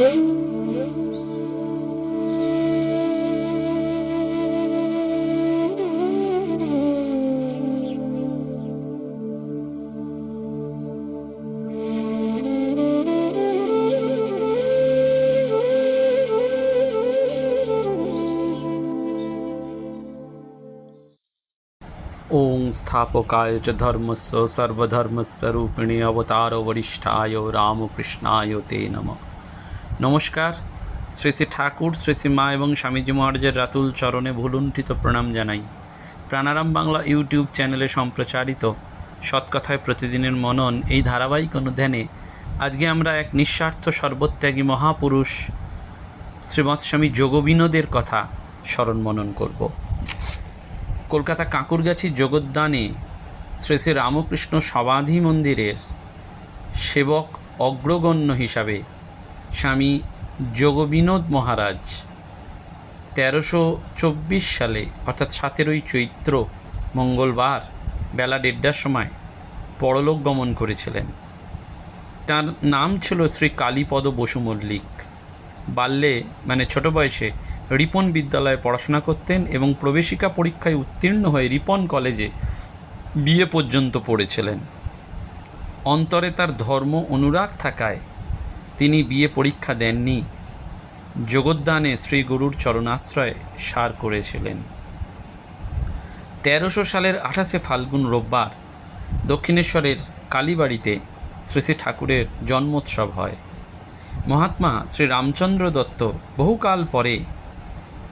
ॐ स्थापकाय च धर्मस्य सर्वधर्मस्य रूपिणे अवतार रामकृष्णाय ते नमः। নমস্কার। শ্রী শ্রী ঠাকুর, শ্রী শ্রী মা এবং স্বামীজি মহারাজের রাতুল চরণে ভুলুণ্ঠিত প্রণাম জানাই। প্রাণারাম বাংলা ইউটিউব চ্যানেলে সম্প্রচারিত সৎকথায় প্রতিদিনের মনন এই ধারাবাহিক অনুধ্যানে আজকে আমরা এক নিঃস্বার্থ সর্বত্যাগী মহাপুরুষ শ্রীমৎ স্বামী যোগবিনোদের কথা স্মরণ মনন করব। কলকাতা কাঁকুরগাছি জগদ্দানে শ্রী শ্রী রামকৃষ্ণ সমাধি মন্দিরের সেবক অগ্রগণ্য হিসাবে স্বামী যোগবিনোদ মহারাজ তেরোশো চব্বিশ সালে, অর্থাৎ সতেরোই চৈত্র মঙ্গলবার বেলা দেড়টার সময় পরলোক গমন করেছিলেন। তার নাম ছিল শ্রী কালীপদ বসু মল্লিক। বাল্যে মানে ছোট বয়সে রিপন বিদ্যালয়ে পড়াশোনা করতেন এবং প্রবেশিকা পরীক্ষায় উত্তীর্ণ হয়ে রিপন কলেজে বিএ পর্যন্ত পড়েছিলেন। অন্তরে তার ধর্ম অনুরাগ থাকায় তিনি বিয়ে পরীক্ষা দেননি। যোগদানে শ্রী গুরুর চরণাশ্রয় সার করেছিলেন। তেরোশো সালের আঠাশে ফাল্গুন রোববার দক্ষিণেশ্বরের কালীবাড়িতে শ্রী শ্রী ঠাকুরের জন্মোৎসব হয়। মহাত্মা শ্রী রামচন্দ্র দত্ত বহুকাল পরে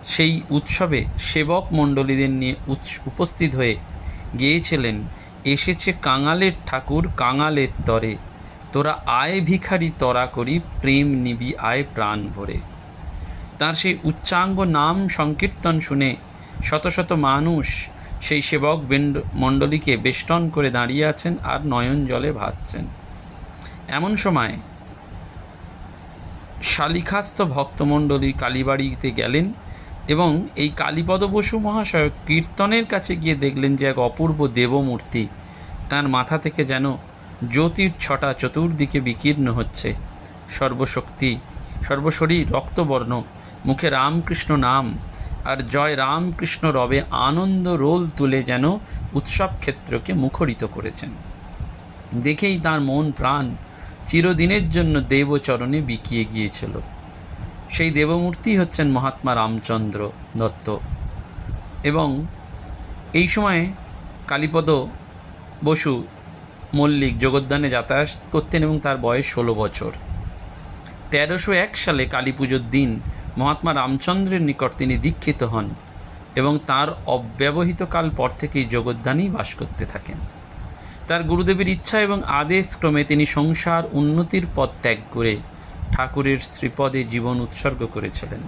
সেই উৎসবে সেবক মণ্ডলীদের নিয়ে উপস্থিত হয়ে গিয়েছিলেন এসেছে কাঙালের ঠাকুর কাঙালের তরে। তোরা আয় ভিখারি তরা করি, প্রেম নিবি আয় প্রাণ ভরে। তার সেই উচ্চাঙ্গ নাম সংকীর্তন শুনে শত শত মানুষ সেই সেবক মণ্ডলীকে বেষ্টন করে দাঁড়িয়ে আছেন আর নয়ন জলে ভাসছেন। এমন সময় শালিখাস্ত ভক্তমণ্ডলী কালীবাড়িতে গেলেন এবং এই কালীপদ বসু মহাশয় কীর্তনের কাছে গিয়ে দেখলেন যে এক অপূর্ব দেবমূর্তি তার মাথা থেকে যেন জ্যোতির ছটা চতুর্দিকে বিকীর্ণ হচ্ছে। সর্বশক্তি সর্বশরীর রক্তবর্ণ, মুখে রামকৃষ্ণ নাম আর জয় রামকৃষ্ণ রবে আনন্দ রোল তুলে যেন উৎসব ক্ষেত্রকে মুখরিত করেছেন। দেখেই তার মন প্রাণ চিরদিনের জন্য দেবচরণে বিকিয়ে গিয়েছিল। সেই দেবমূর্তি হচ্ছেন মহাত্মা রামচন্দ্র দত্ত। এবং এই সময়ে কালীপদ বসু মল্লিক জগদ্দানে যাতায়াত করতেন এবং তার বয়স ষোলো বছর। তেরোশো এক সালে কালী পুজোর দিন মহাত্মা রামচন্দ্রের নিকট তিনি দীক্ষিত হন এবং তার অব্যবহিত কাল পর থেকেই জগদ্দানেই বাস করতে থাকেন। তার গুরুদেবের ইচ্ছা এবং আদেশ ক্রমে তিনি সংসার উন্নতির পথ ত্যাগ করে ঠাকুরের শ্রীপদে জীবন উৎসর্গ করেছিলেন।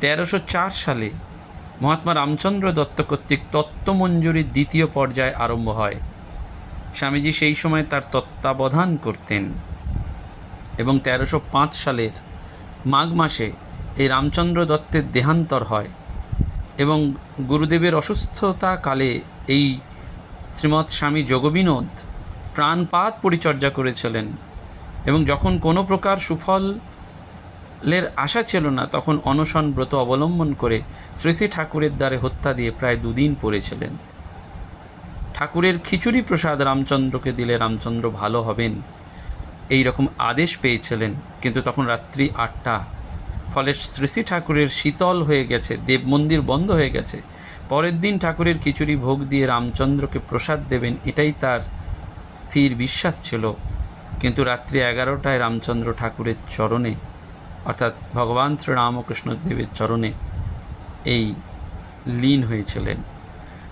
তেরোশো চার সালে মহাত্মা রামচন্দ্র দত্ত কর্তৃক তত্ত্বমঞ্জুরির দ্বিতীয় পর্যায় আরম্ভ হয়। স্বামীজি সেই সময় তার তত্ত্বাবধান করতেন এবং তেরোশো পাঁচ সালের মাঘ মাসে এই রামচন্দ্র দত্তের দেহান্তর হয় এবং গুরুদেবের অসুস্থতাকালে এই শ্রীমৎ স্বামী যোগবিনোদ প্রাণপাত পরিচর্যা করেছিলেন এবং যখন কোনো প্রকার সুফলের আশা ছিল না, তখন অনশন ব্রত অবলম্বন করে শ্রী শ্রী ঠাকুরের দ্বারে হত্যা দিয়ে প্রায় দুদিন পড়েছিলেন। ঠাকুরের খিচুড়ি প্রসাদ রামচন্দ্রকে দিলে রামচন্দ্র ভালো হবেন। এই রকম আদেশ পেয়েছিলেন, কিন্তু তখন রাত্রি আটটা। ফলে শ্রী শ্রী ঠাকুরের শীতল হয়ে গেছে, দেব মন্দির বন্ধ হয়ে গেছে। পরের দিন ঠাকুরের খিচুড়ি ভোগ দিয়ে রামচন্দ্রকে প্রসাদ দেবেন, এটাই তার স্থির বিশ্বাস ছিল। কিন্তু রাত্রি এগারোটায় রামচন্দ্র ঠাকুরের চরণে, অর্থাৎ ভগবান শ্রী রামকৃষ্ণ দেবের চরণে এই লীন হয়েছিলেন।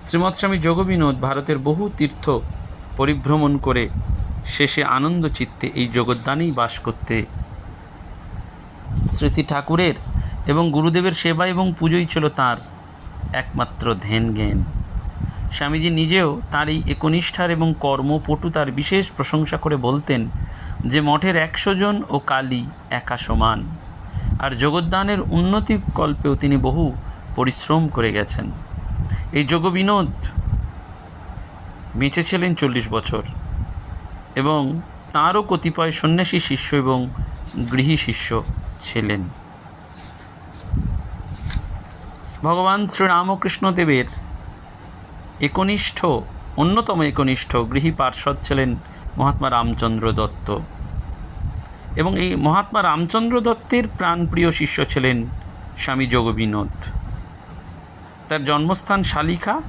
শ্রীমৎ স্বামী যোগবিনোদ ভারতের বহু তীর্থ পরিভ্রমণ করে শেষে আনন্দ চিত্তে এই জগদ্দানেই বাস করতে শ্রী শ্রী ঠাকুরের এবং গুরুদেবের সেবা এবং পুজোই ছিল তার একমাত্র ধ্যান জ্ঞান। স্বামীজি নিজেও তার এই একনিষ্ঠার এবং কর্মপটুতার বিশেষ প্রশংসা করে বলতেন যে মঠের একশো জন ও কালী একা সমান। আর জগদ্দানের উন্নতি কল্পেও তিনি বহু পরিশ্রম করে গেছেন। এই যোগবিনোদ বেঁচে ছিলেন চল্লিশ বছর এবং তাঁরও কতিপয় সন্ন্যাসী শিষ্য এবং গৃহী শিষ্য ছিলেন। ভগবান শ্রীরামকৃষ্ণদেবের একনিষ্ঠ, অন্যতম একনিষ্ঠ গৃহী পার্ষদ ছিলেন মহাত্মা রামচন্দ্র দত্ত। এবং এই মহাত্মা রামচন্দ্র দত্তের প্রাণপ্রিয় শিষ্য ছিলেন স্বামী যোগবিনোদ তার জন্মস্থান শালিখা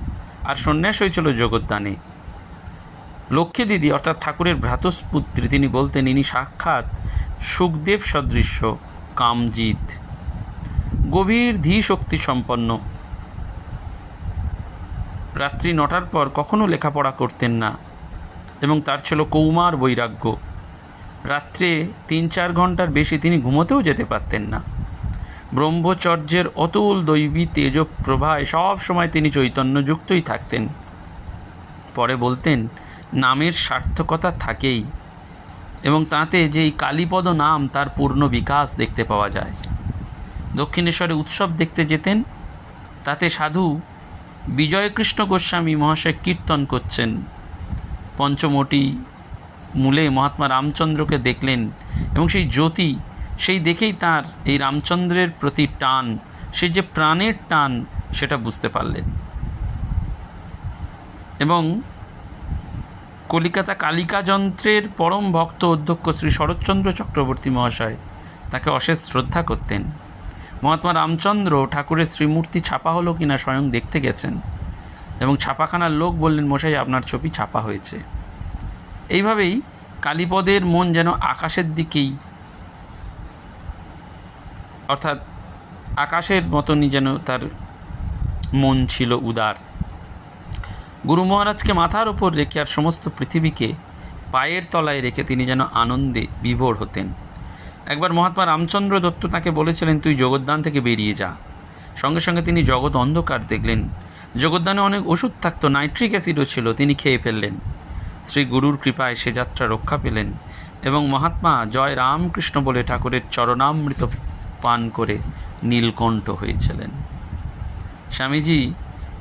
আর সন্ন্যাস হয়েছিল জগদ্দানে। লক্ষ্মী দিদি, অর্থাৎ ঠাকুরের ভ্রাতস্পুত্রী তিনি বলতেন, ইনি সাক্ষাৎ সুখদেব সদৃশ্য, কামজিৎ। গভীর ধী শক্তি সম্পন্ন। রাত্রি নটার পর কখনো লেখাপড়া করতেন না এবং তার ছিল কৌমার বৈরাগ্য। রাত্রে তিন চার ঘণ্টার বেশি তিনি ঘুমোতেও যেতে পারতেন না। ব্রহ্মচর্যের অতুল দৈবী তেজ প্রভায় সব সময় তিনি চৈতন্যযুক্তই থাকতেন। পরে বলতেন, নামের সার্থকতা থাকেই এবং তাতে যে এই কালীপদ নাম তার পূর্ণ বিকাশ দেখতে পাওয়া যায়। দক্ষিণেশ্বরে উৎসব দেখতে যেতেন, তাতে সাধু বিজয়কৃষ্ণ গোস্বামী মহাশয় কীর্তন করছেন। পঞ্চমটি মূলে মহাত্মা রামচন্দ্রকে দেখলেন এবং সেই জ্যোতি সেই দেখেই তার এই রামচন্দ্রের প্রতি টান, সেই যে প্রাণের টান, সেটা বুঝতে পারলেন। এবং কলিকাতা কালিকা যন্ত্রের পরম ভক্ত অধ্যক্ষ শ্রী শরৎচন্দ্র চক্রবর্তী মহাশয় তাকে অশেষ শ্রদ্ধা করতেন। মহাত্মা রামচন্দ্র ঠাকুরের শ্রীমূর্তি ছাপা হলো কিনা স্বয়ং দেখতে গেছেন এবং ছাপাখানার লোক বললেন, মশাই, আপনার ছবি ছাপা হয়েছে। এইভাবেই কালীপদের মন যেন আকাশের দিকেই অর্থাৎ আকাশের মতনই যেন তার মন ছিল উদার। গুরু মহারাজকে মাথার ওপর রেখে আর সমস্ত পৃথিবীকে পায়ের তলায় রেখে তিনি যেন আনন্দে বিভোর হতেন। একবার মহাত্মা রামচন্দ্র দত্ত তাকে বলেছিলেন, তুই জগদ্দান থেকে বেরিয়ে যা। সঙ্গে সঙ্গে তিনি জগৎ অন্ধকার দেখলেন। জগদ্দানে অনেক ওষুধ থাকতো, নাইট্রিক অ্যাসিডও ছিল, তিনি খেয়ে ফেললেন। শ্রী গুরুর কৃপায় সে যাত্রা রক্ষা পেলেন এবং মহাত্মা জয় রামকৃষ্ণ বলে ঠাকুরের চরণামৃত পান করে নীলকণ্ঠ হয়েছিলেন। স্বামীজি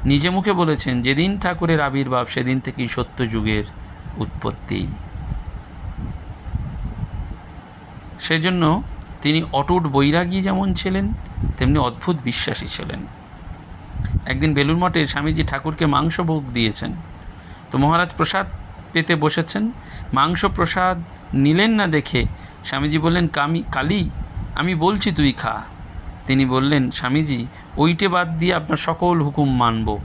নিজে মুখে বলেছেন, যেদিন ঠাকুরের আবির্ভাব, সেদিন থেকেই সত্যযুগের উৎপত্তি। সেজন্য তিনি অটুট বৈরাগী যেমন ছিলেন, তেমনি অদ্ভুত বিশ্বাসী ছিলেন। একদিন বেলুর মঠে স্বামীজি ঠাকুরকে মাংস ভোগ দিয়েছেন। তো মহারাজ প্রসাদ পেতে বসেছেন। মাংস প্রসাদ নিলেন না দেখে স্বামীজি বললেন, কামি, কালী আমি বলছি, তুই খা। তিনি বললেন, স্বামীজি, ওইটে বাদ দিয়ে আপনার সকল হুকুম মানব।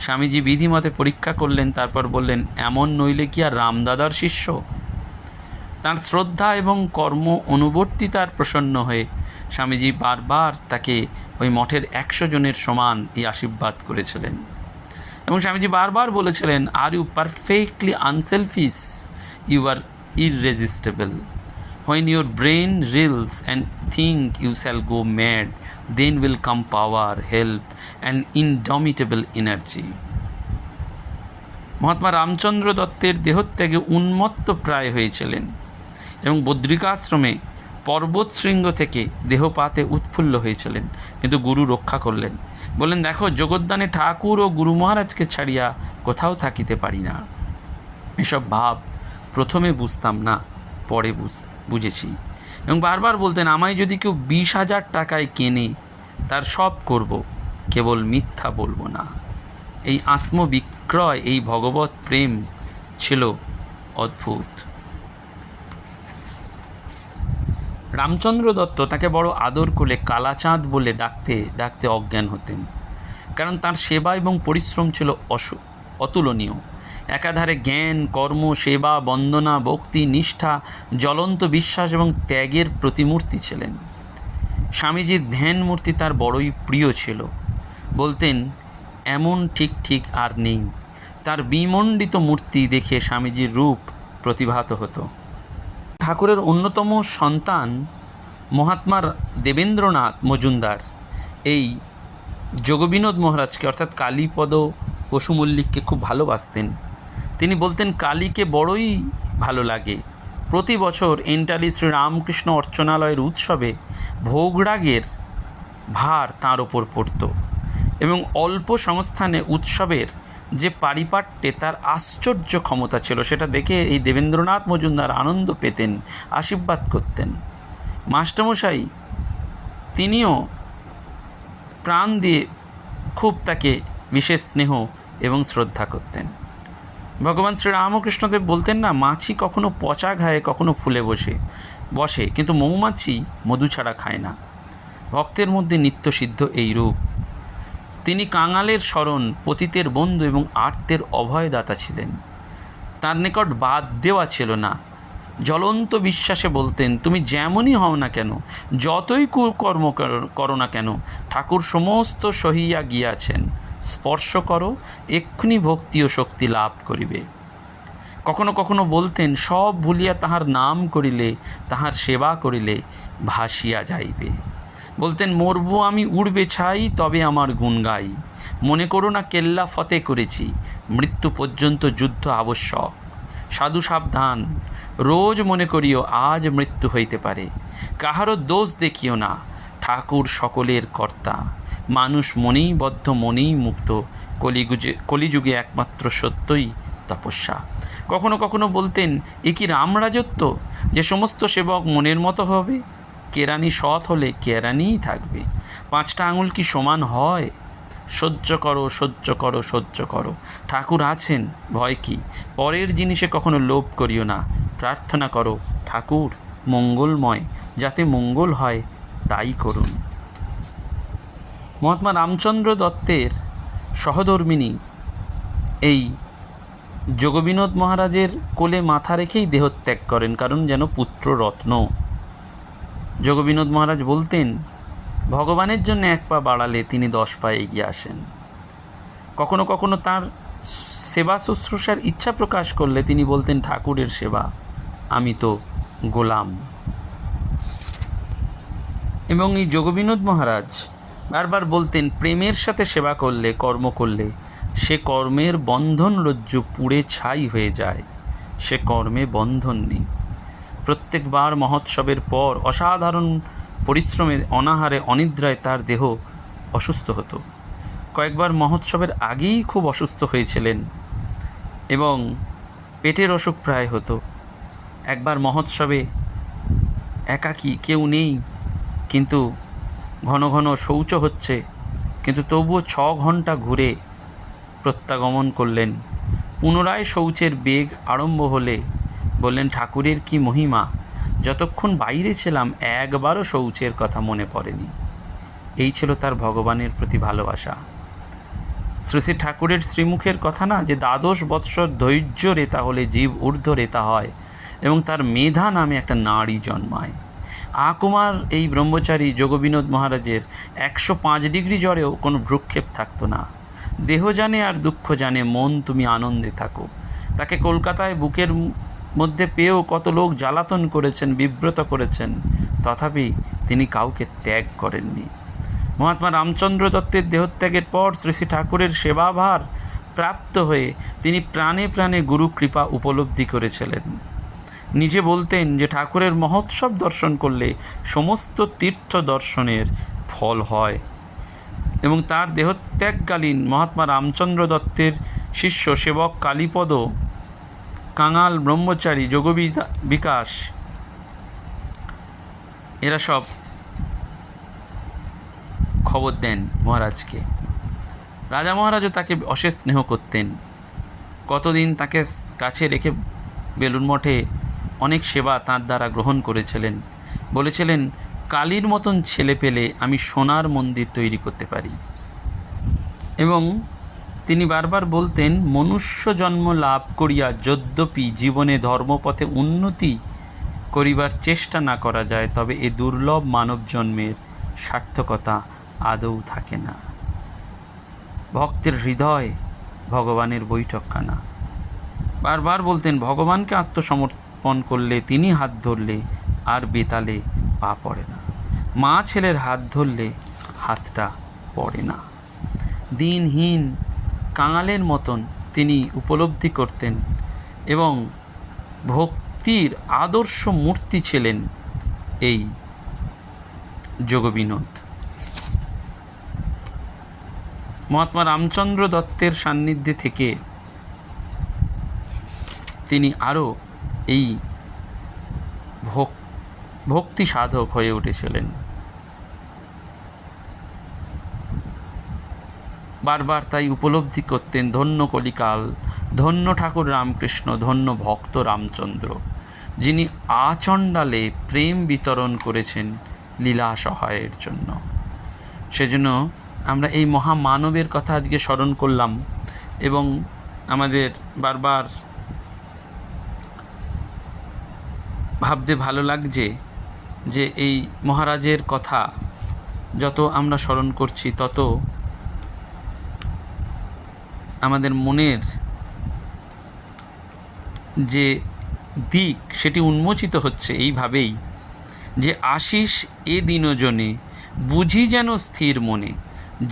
স্বামীজি বিধিমতে পরীক্ষা করলেন, তারপর বললেন, এমন নইলে কি আর রামদাদার শিষ্য? তার শ্রদ্ধা এবং কর্ম অনুবর্তিতার প্রসন্ন হয়ে স্বামীজি বারবার তাকে ওই মঠের একশো জনের সমান এই আশীর্বাদ করেছিলেন। এবং স্বামীজি বারবার বলেছিলেন are you perfectly unselfish you are irresistible when your brain reels and think you shall go mad then will come power help and indomitable energy Mahatma Ramchandra দত্তের দেহত্যাগে উন্মত্ত প্রায় হয়েছিলেন এবং বদ্রিকাশ্রমে পর্বত শৃঙ্গ থেকে দেহপাতে উৎফুল্ল হয়েছিলেন, কিন্তু গুরু রক্ষা করলেন। বললেন, দেখো, জগদ্দানে ঠাকুর ও গুরু মহারাজকে ছাড়িয়া কোথাও থাকিতে পারি না। এসব ভাব প্রথমে বুঝতাম না, পরে বুঝ বুঝেছি। এবং বারবার বলতেন, আমায় যদি কেউ বিশ হাজার টাকায় কেনে, তার সব করব, কেবল মিথ্যা বলব না। এই আত্মবিক্রয়, এই ভগবত প্রেম ছিল অদ্ভুত। রামচন্দ্র দত্ত তাকে বড় আদর করে কালাচাঁদ বলে ডাকতে ডাকতে অজ্ঞান হতেন। কারণ তার সেবা এবং পরিশ্রম ছিল অসু, অতুলনীয়। একাধারে জ্ঞান, কর্ম, সেবা, বন্দনা, ভক্তি, নিষ্ঠা, জ্বলন্ত বিশ্বাস এবং ত্যাগের প্রতিমূর্তি ছিলেন। স্বামীজির ধ্যান মূর্তি তার বড়ই প্রিয় ছিল। বলতেন, এমন ঠিক ঠিক আর নেই। তার বিমণ্ডিত মূর্তি দেখে স্বামীজির রূপ প্রতিভাত হতো। ঠাকুরের অন্যতম সন্তান মহাত্মার দেবেন্দ্রনাথ মজুমদার। এই যোগবিনোদ মহারাজকে, অর্থাৎ কালীপদ পশুমল্লিককে খুব ভালোবাসতেন। তিনি বলতেন, কালীকে বড়ই ভালো লাগে। প্রতি বছর এন্টালি শ্রীরামকৃষ্ণ অর্চনালয়ের উৎসবে ভোগরাগের ভার তাঁর ওপর পড়ত এবং অল্প সংস্থানে উৎসবের যে পারিপাট্যে তার আশ্চর্য ক্ষমতা ছিল, সেটা দেখে এই দেবেন্দ্রনাথ মজুমদার আনন্দ পেতেন, আশীর্বাদ করতেন। মাস্টারমশাই, তিনিও প্রাণ দিয়ে খুব তাকে বিশেষ স্নেহ এবং শ্রদ্ধা করতেন। ভগবান শ্রীরামকৃষ্ণদেব বলতেন না, মাছি কখনো পচা ঘায়ে, কখনো ফুলে বসে বসে। কিন্তু মৌমাছি মধু ছাড়া খায় না। ভক্তের মধ্যে নিত্যসিদ্ধ এই রূপ। তিনি কাঙালের স্মরণ, পতিতের বন্ধু এবং আর্তের অভয়দাতা ছিলেন। তার নিকট বাদ দেওয়া ছিল না। জ্বলন্ত বিশ্বাসে বলতেন, তুমি যেমনই হও না কেন, যতই কুকর্ম কর- করো না কেন, ঠাকুর সমস্ত সহিয়া গিয়াছেন। স্পর্শ করো, এক্ষুনি ভক্তি ও শক্তি লাভ করিবে। কখনো কখনো বলতেন, সব ভুলিয়া তাহার নাম করিলে, তাহার সেবা করিলে ভাসিয়া যাইবে। বলতেন, মরবো আমি, উড়বে ছাই, তবে আমার গুণ গাই। মনে করো না, কেল্লা ফতে করেছি, মৃত্যু পর্যন্ত যুদ্ধ আবশ্যক। সাধু সাবধান, রোজ মনে করিও আজ মৃত্যু হইতে পারে। কাহারও দোষ দেখিও না, ঠাকুর সকলের কর্তা। মানুষ মনেই বদ্ধ, মনেই মুক্ত। কলিযুগে কলিযুগে একমাত্র সত্যই তপস্যা। কখনো কখনো বলতেন, এ কি রামরাজত্ব যে সমস্ত সেবক মনের মতো হবে কেরানি সৎ হলে কেরানিই থাকবে? পাঁচটা আঙুল কি সমান হয়? সহ্য করো সহ্য করো সহ্য করো। ঠাকুর আছেন, ভয় কি? পরের জিনিসে কখনো লোভ করিও না। প্রার্থনা করো, ঠাকুর মঙ্গলময়, যাতে মঙ্গল হয় তাই করুন। মহাত্মা রামচন্দ্র দত্তের সহধর্মিনী এই যোগবিনোদ মহারাজের কোলে মাথা রেখেই দেহত্যাগ করেন, কারণ যেন পুত্র রত্ন। যোগবিনোদ মহারাজ বলতেন, ভগবানের জন্য এক পা বাড়ালে তিনি দশ পা এগিয়ে আসেন। কখনো কখনো তার সেবা শুশ্রূষার ইচ্ছা প্রকাশ করলে তিনি বলতেন, ঠাকুরের সেবা, আমি তো গোলাম। এবং এই যোগবিনোদ মহারাজ বারবার বলতেন, প্রেমের সাথে সেবা করলে, কর্ম করলে, সে কর্মের বন্ধন রজ্জু পুড়ে ছাই হয়ে যায়, সে কর্মে বন্ধন নেই। প্রত্যেকবার মহোৎসবের পর অসাধারণ পরিশ্রমে, অনাহারে, অনিদ্রায় তার দেহ অসুস্থ হতো। কয়েকবার মহোৎসবের আগেই খুব অসুস্থ হয়েছিলেন এবং পেটের অসুখ প্রায় হতো। একবার মহোৎসবে একাকী কেউ নেই, কিন্তু ঘন ঘন শৌচ হচ্ছে, কিন্তু তবুও ছ ঘণ্টা ঘুরে প্রত্যাগমন করলেন। পুনরায় শৌচের বেগ আরম্ভ হলে বললেন, ঠাকুরের কি মহিমা? যতক্ষণ বাইরে ছিলাম, একবারও শৌচের কথা মনে পড়েনি। এই ছিল তার ভগবানের প্রতি ভালোবাসা। শ্রী শ্রী ঠাকুরের শ্রীমুখের কথা না, যে দ্বাদশ বৎসর ধৈর্য রেতা হলে জীব ঊর্ধ্ব রেতা হয় এবং তার মেধা নামে একটা নারী জন্মায়। আকুমার এই ব্রহ্মচারী যোগবিনোদ মহারাজের একশো পাঁচ ডিগ্রি জ্বরেও কোনো ভ্রুক্ষেপ থাকতো না। দেহ জানে আর দুঃখ জানে, মন তুমি আনন্দে থাকো। তাকে কলকাতায় বুকের মধ্যে পেয়েও কত লোক জ্বালাতন করেছেন, বিব্রত করেছেন, তথাপি তিনি কাউকে ত্যাগ করেননি। মহাত্মা রামচন্দ্র দত্তের দেহত্যাগের পর শ্রী শ্রী ঠাকুরের সেবাভার প্রাপ্ত হয়ে তিনি প্রাণে প্রাণে গুরু কৃপা উপলব্ধি করেছিলেন। নিজে বলতেন যে ঠাকুরের মহোৎসব দর্শন করলে সমস্ত তীর্থ দর্শনের ফল হয়। এবং তার দেহত্যাগকালীন মহাত্মা রামচন্দ্র দত্তের শিষ্য সেবক কালীপদ, কাঙাল, ব্রহ্মচারী, যোগবিদা, বিকাশ, এরা সব খবর দেন মহারাজকে। রাজা মহারাজও তাকে অশেষ স্নেহ করতেন। কতদিন তাকে কাছে রেখে বেলুন মঠে অনেক সেবা তাঁর দ্বারা গ্রহণ করেছিলেন। বলেছিলেন, কালীর মতন ছেলে পেলে আমি সোনার মন্দির তৈরি করতে পারি। এবং তিনি বারবার বলতেন, মনুষ্য জন্ম লাভ করিয়া যদ্যপি জীবনে ধর্মপথে উন্নতি করিবার চেষ্টা না করা যায়, তবে এ দুর্লভ মানব জন্মের সার্থকতা আদৌ থাকে না। ভক্তের হৃদয় ভগবানের বৈঠকখানা। বারবার বলতেন, ভগবানকে আত্মসমর্পণ করলে তিনি হাত ধরলে আর বেতালে পা পড়ে না। মা ছেলের হাত ধরলে হাতটা পড়ে না। দিনহীন কাঙালের মতন তিনি উপলব্ধি করতেন এবং ভক্তির আদর্শ মূর্তি ছিলেন এই যোগবিনোদ। মহাত্মা রামচন্দ্র দত্তের সান্নিধ্যে থেকে তিনি আরও এই ভোগ ভক্তি সাধক হয়ে উঠেছিলেন। বারবার তাই উপলব্ধি করতেন ধন্য কলিকাল, ধন্য ঠাকুর রামকৃষ্ণ, ধন্য ভক্ত রামচন্দ্র, যিনি আচণ্ডালে প্রেম বিতরণ করেছেন লীলা সহায়ের জন্য। সেজন্য আমরা এই মহামানবের কথা আজকে স্মরণ করলাম এবং আমাদের বারবার ভাবতে ভালো লাগছে যে এই মহারাজের কথা যত আমরা স্মরণ করছি, তত আমাদের মনের যে দিক সেটি উন্মোচিত হচ্ছে এইভাবেই যে আশিস এ দিনজনে বুঝি যেন স্থির মনে,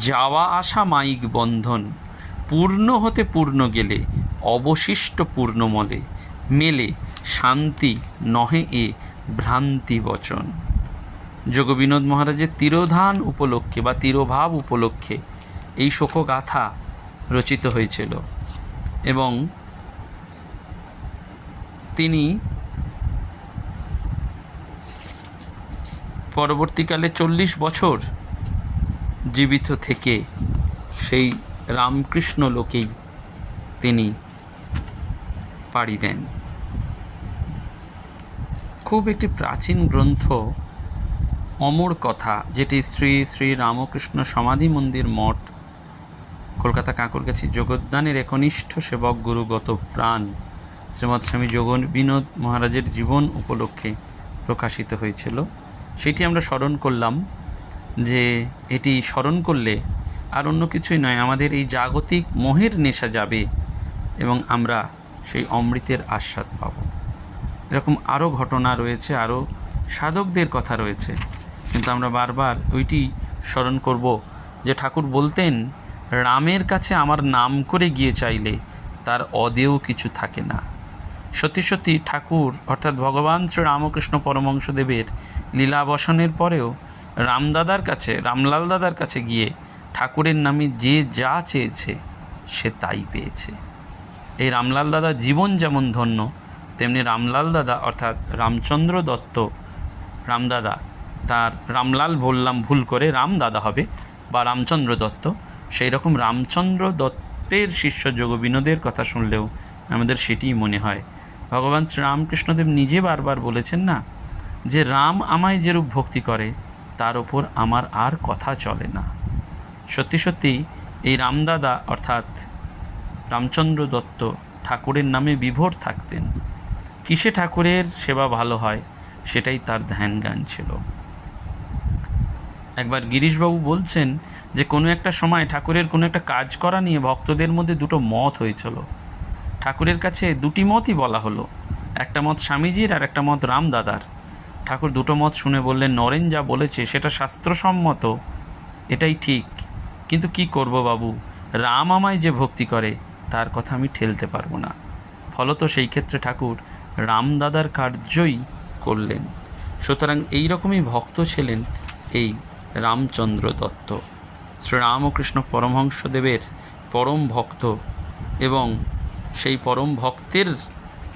যাওয়া আসা মাইক বন্ধন, পূর্ণ হতে পূর্ণ গেলে, অবশিষ্ট পূর্ণমলে মেলে শান্তি নহে এ ভ্রান্তি বচন যোগবিনোদ মহারাজের তিরোধান উপলক্ষে বা তিরোভাব উপলক্ষে এই শোকগাথা রচিত হয়েছিল এবং তিনি পরবর্তীকালে চল্লিশ বছর জীবিত থেকে সেই রামকৃষ্ণ লোকেই তিনি পাড়ি দেন। খুব একটি প্রাচীন গ্রন্থ অমর কথা, যেটি শ্রী শ্রী রামকৃষ্ণ সমাধি মন্দির মঠ, কলকাতা কাঁকরগাছি জগদ্দানের একনিষ্ঠ সেবক গুরুগত প্রাণ, শ্রীমৎ স্বামী যোগ বিনোদ মহারাজের জীবন উপলক্ষে প্রকাশিত হয়েছিল। সেটি আমরা স্মরণ করলাম যে এটি স্মরণ করলে আর অন্য কিছুই নয়, আমাদের এই জাগতিক মোহের নেশা যাবে এবং আমরা সেই অমৃতের আস্বাদ পাব। এরকম আরও ঘটনা রয়েছে আরও সাধকদের কথা রয়েছে। কিন্তু আমরা বারবার ওইটি স্মরণ করব যে ঠাকুর বলতেন, রামের কাছে আমার নাম করে গিয়ে চাইলে তার অদেও কিছু থাকে না। সত্যি সত্যি ঠাকুর, অর্থাৎ ভগবান শ্রী রামকৃষ্ণ পরমংশদেবের লীলাবসনের পরেও রামদাদার কাছে, রামলাল দাদার কাছে গিয়ে ঠাকুরের নামে যে যা চেয়েছে সে তাই পেয়েছে। এই রামলাল দাদা জীবন যেমন ধন্য তেমনি রামলাল দাদা, অর্থাৎ রামচন্দ্র দত্ত রামদাদা তার রামলাল বললাম ভুল করে রাম দাদা হবে বা রামচন্দ্র দত্ত। সেই রকম রামচন্দ্র দত্তের শিষ্য যোগবিনোদের কথা শুনলেও আমাদের সেটিই মনে হয়। ভগবান শ্রীরামকৃষ্ণদেব নিজে বারবার বলেছেন না যে, রাম আমায় যেরূপ ভক্তি করে, তার ওপর আমার আর কথা চলে না। সত্যি সত্যি এই রামদাদা অর্থাৎ রামচন্দ্র দত্ত ঠাকুরের নামে বিভোর থাকতেন। কিসে ঠাকুরের সেবা ভালো হয়? সেটাই তার ধ্যান জ্ঞান ছিল। একবার গিরিশবাবু বলছেন যে, কোনো একটা সময় ঠাকুরের কোনো একটা কাজ করা নিয়ে ভক্তদের মধ্যে দুটো মত হয়েছিল। ঠাকুরের কাছে দুটি মতই বলা হলো। একটা মত স্বামীজির আর একটা মত রামদাদার। ঠাকুর দুটো মত শুনে বললেন, নরেন যা বলেছে সেটা শাস্ত্রসম্মত, এটাই ঠিক। কিন্তু কি করব বাবু? রাম আমায় যে ভক্তি করে, তার কথা আমি ঠেলতে পারব না। ফলত সেই ক্ষেত্রে ঠাকুর রামদাদার কার্যই করলেন। সুতরাং এই রকমই ভক্ত ছিলেন এই রামচন্দ্র দত্ত। শ্রীরামকৃষ্ণ পরমহংসদেবের পরম ভক্ত এবং সেই পরম ভক্তের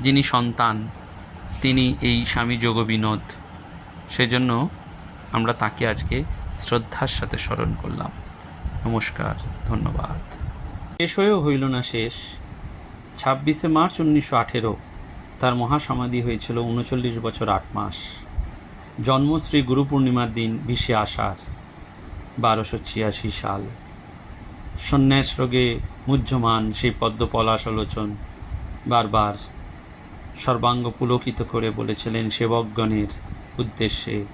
যিনি সন্তান, তিনি এই স্বামী যোগবিনোদ। সেজন্য আমরা তাকে আজকে শ্রদ্ধার সাথে স্মরণ করলাম। নমস্কার, ধন্যবাদ। শেষ হয়েও হইল না শেষ। ছাব্বিশে মার্চ উনিশশো আঠেরো। তার মহাসমাধি হয়েছিল উনচল্লিশ বছর আট মাস। জন্মশ্রী গুরু পূর্ণিমার দিন বিশে আষাঢ়, বারোশো ছিয়াশি সাল। সন্ন্যাস রোগে মুহ্যমান সেই পদ্ম পলাশ আলোচন বারবার সর্বাঙ্গ পুলকিত করে বলেছিলেন সেবকগণের উদ্দেশ্যে,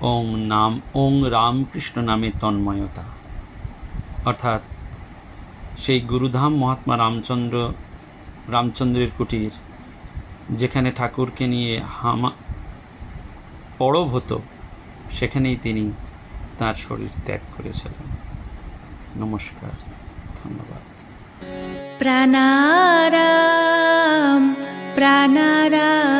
ওং নাম, ওং রামকৃষ্ণ নামে তন্ময়তা। অর্থাৎ সেই গুরুধাম মহাত্মা রামচন্দ্র, রামচন্দ্রের কুটির যেখানে ঠাকুরকে নিয়ে হামা পরব হতো, সেখানেই তিনি তার শরীর ত্যাগ করেছিলেন। নমস্কার, ধন্যবাদ। প্রাণারাম প্রাণারাম।